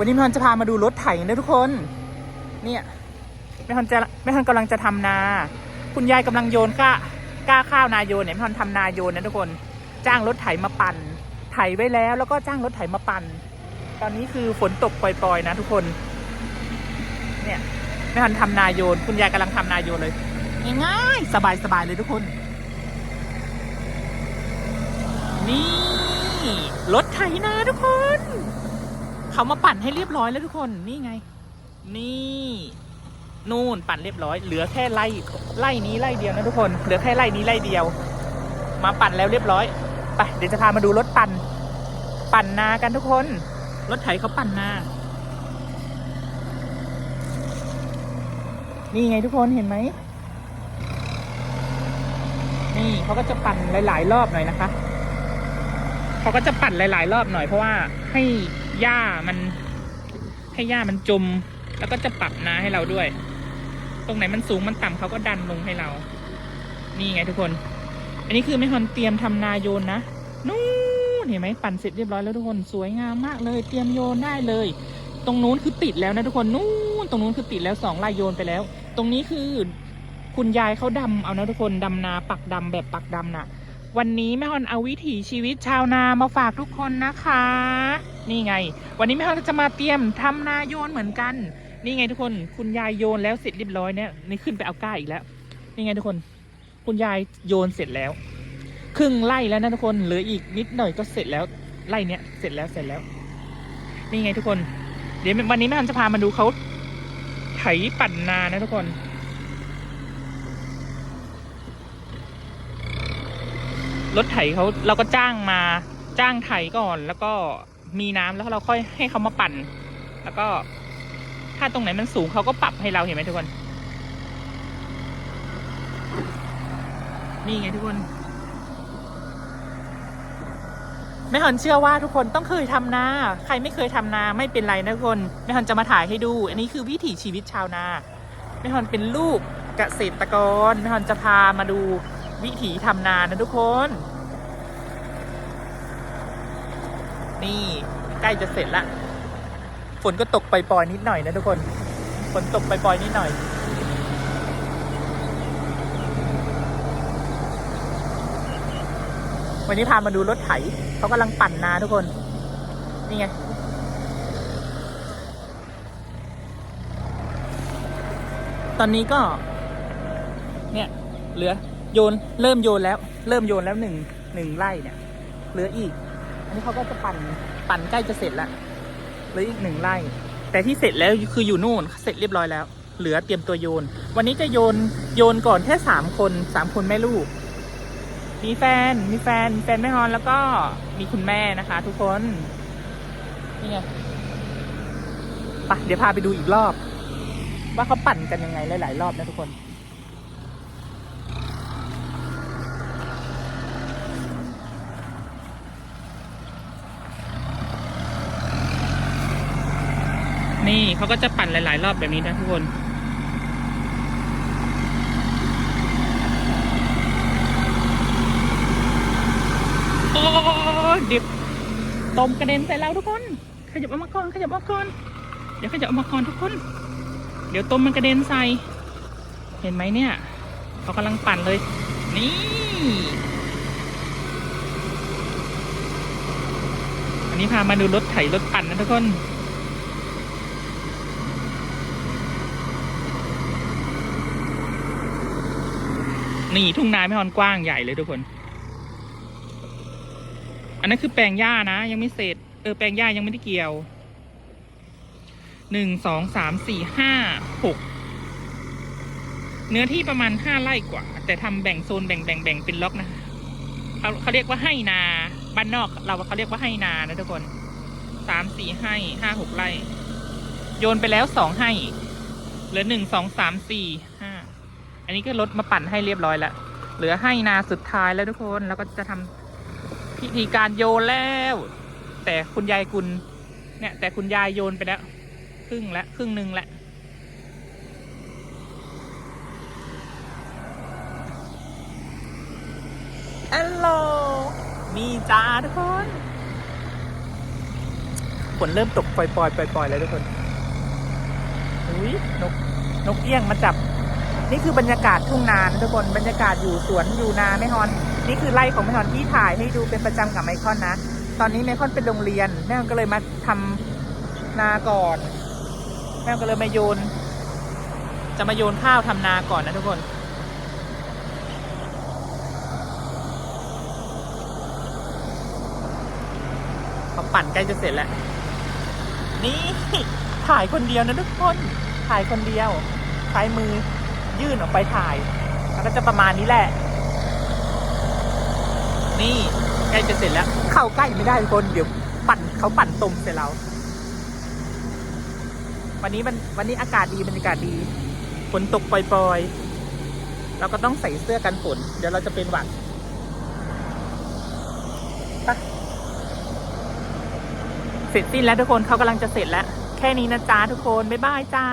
วันนี้แม่ฮอนจะพามาดูรถไถนะทุกคน เนี่ยแม่ฮอนจะแม่ฮอนกำลังจะทำนา คุณยายกำลังโยนก้าก้าข้าวนาโยนเนี่ยแม่ฮอนทำนาโยนนะทุกคน จ้างรถไถมาปั่นไถไว้แล้วแล้วก็จ้างรถไถมาปั่น ตอนนี้คือฝนตกปล่อยๆนะทุกคน เนี่ยแม่ฮอนทำนาโยน คุณยายกำลังทำนาโยนเลยง่ายๆสบายๆเลยทุกคน นี่รถไถนาทุกคน เขามาปั่นให้เรียบร้อยแล้วทุกคน นี่ไง นี่นู่นปั่นเรียบร้อย เหลือแค่ไล่ไล่นี้ไล่เดียวนะทุกคน เหลือแค่ไล่นี้ไล่เดียว มาปั่นแล้วเรียบร้อย ไปเดี๋ยวจะพามาดูรถปั่น ปั่นนากันทุกคน รถไถเขาปั่นนา นี่ไงทุกคนเห็นไหม นี่เขาก็จะปั่นหลาย ๆ รอบหน่อยนะคะ เขาก็จะปั่นหลาย ๆ รอบหน่อยเพราะว่าให้ หญ้ามัน ให้หญ้ามันจม แล้วก็จะปรับนาให้เราด้วย ตรงไหนมันสูงมันต่ำเขาก็ดันลงให้เรา นี่ไงทุกคน อันนี้คือไม่ฮอนเตรียมทำนาโยนนะนู่นเห็นไหมปั่นเสร็จเรียบร้อยแล้วทุกคนสวยงามมากเลย เตรียมโยนได้เลย ตรงนู้นคือติดแล้วนะทุกคนนู่นตรงนู้นคือติดแล้วสองลายโยนไปแล้ว ตรงนี้คือ คุณยายเขาดำเอานะทุกคนดำนาปักดำแบบปักดำน่ะ วันนี้แม่ฮอนเอาวิถีชีวิตชาวนามาฝากทุกคนนะคะ นี่ไง วันนี้แม่ฮอนจะมาเตรียมทำนาโยนเหมือนกัน นี่ไงทุกคน คุณยายโยนแล้วเสร็จเรียบร้อยเนี่ยนี่ขึ้นไปเอาก้าอีกแล้ว นี่ไงทุกคน คุณยายโยนเสร็จแล้ว ครึ่งไร่แล้วนะทุกคนเหลืออีกนิดหน่อยก็เสร็จแล้วไร่เนี้ยเสร็จแล้วเสร็จแล้ว นี่ไงทุกคน เดี๋ยววันนี้แม่ฮอนจะพามาดูเขาไถปั่นนานะทุกคน รถไถเขาเราก็จ้างมาจ้างไถก่อน แล้วก็มีน้ำแล้วเราค่อยให้เขามาปั่น แล้วก็ ถ้าตรงไหนมันสูงเขาก็ปรับให้เราเห็นไหมทุกคน นี่ไงทุกคนแม่ฮันเชื่อว่าทุกคนต้องเคยทำนา ใครไม่เคยทำนาไม่เป็นไรนะทุกคนแม่ฮันจะมาถ่ายให้ดู อันนี้คือวิถีชีวิตชาวนาแม่ฮันเป็นลูกเกษตรกรแม่ฮันจะพามาดู วิถีทำนานะทุกคน นี่ใกล้จะเสร็จละ ฝนก็ตกปล่อยๆนิดหน่อยนะทุกคน ฝนตกปล่อยๆนิดหน่อย วันนี้พามาดูรถไถเขากำลังปั่นนาทุกคน นี่ไงตอนนี้ก็ เนี่ย เหลือ โยนเริ่มโยนแล้ว เริ่มโยนแล้วหนึ่งหนึ่งไร่เนี่ยเหลืออีก อันนี้เขาก็จะปั่นปั่นใกล้จะเสร็จล้วเหลืออีกหนึ่งไร่ แต่ที่เสร็จแล้วคืออยู่นู่นเสร็จเรียบร้อยแล้ว เหลือเตรียมตัวโยน วันนี้จะโยนโยนก่อนแค่สามคนสามคนแม่ลูก มีแฟนมีแฟนแฟนแม่ฮอนแล้วก็มีคุณแม่นะคะ ทุกคนนี่ไงไปเดี๋ยวพาไปดูอีกรอบ ว่าเขาปั่นกันยังไงหลาย ๆ รอบนะทุกคน นี่เขาก็จะปั่นหลาย ๆ รอบแบบนี้นะทุกคนโอ้เดี๋ยวตมกระเด็นใส่เราทุกคน ขยับออกมาก่อนขยับออกมาก่อนเดี๋ยวขยับออกมาก่อนทุกคน เดี๋ยวตมมันกระเด็นใส่ เห็นไหมเนี่ยเขากำลังปั่นเลย นี่อันนี้พามาดูรถไถรถปั่นนะทุกคน นี่ทุ่งนาไม่ฮอนกว้างใหญ่เลยทุกคน อันนั้นคือแปลงหญ้านะ ยังไม่เสร็จ เออแปลงหญ้ายังไม่ได้เกี่ยวหนึ่งสองสามสี่ห้าหกเนื้อที่ประมาณห้าไร่กว่า แต่ทำแบ่งโซนแบ่งแบ่งแบ่งเป็นล็อกนะเขาเขาเรียกว่าให้นาบ้านนอก เราเขาเรียกว่าให้นานะทุกคนสามสี่ให้ห้าหกไร่ โยนไปแล้วสองให้เหลือหนึ่งสองสามสี่ อันนี้ก็รถมาปั่นให้เรียบร้อยแล้ว เหลือให้นาสุดท้ายแล้วทุกคน แล้วก็จะทำพิธีการโยนแล้ว แต่คุณยายกุลเนี่ย แต่คุณยายโยนไปแล้วครึ่งละครึ่งหนึ่งละฮัลโหลมีจ้าทุกคนฝนเริ่มตกปล่อยๆปล่อยๆเลยทุกคนอุ้ยนกนกเอี้ยงมาจับ นี่คือบรรยากาศทุ่งนานทุกคนบรรยากาศอยู่สวนอยู่นาแม่ฮอน นี่คือไร่ของแม่ฮอนที่ถ่ายให้ดูเป็นประจำกับไมคอนนะ ตอนนี้ไมคอนเป็นโรงเรียนแม่ฮอนก็เลยมาทำนาก่อนแม่ฮอนก็เลยมาโยน จะมาโยนข้าวทำนาก่อนนะทุกคนเขาปั่นใกล้จะเสร็จแล้ว นี่ถ่ายคนเดียวนะทุกคน ถ่ายคนเดียวใช้มือ ยื่นออกไปถ่ายแล้วก็จะประมาณนี้แหละ นี่ใกล้จะเสร็จแล้ว เข้าใกล้ไม่ได้ทุกคนเดี๋ยวปั่นเขาปั่นตมใส่เราวันนี้มันวันนี้อากาศดีบรรยากาศดีฝนตกปล่อยๆเราก็ต้องใส่เสื้อกันฝน เดี๋ยวเราจะเป็นหวัดเสร็จสิ้นแล้วทุกคนเขากำลังจะเสร็จแล้ว แค่นี้นะจ๊ะทุกคน บ๊ายบายจ้า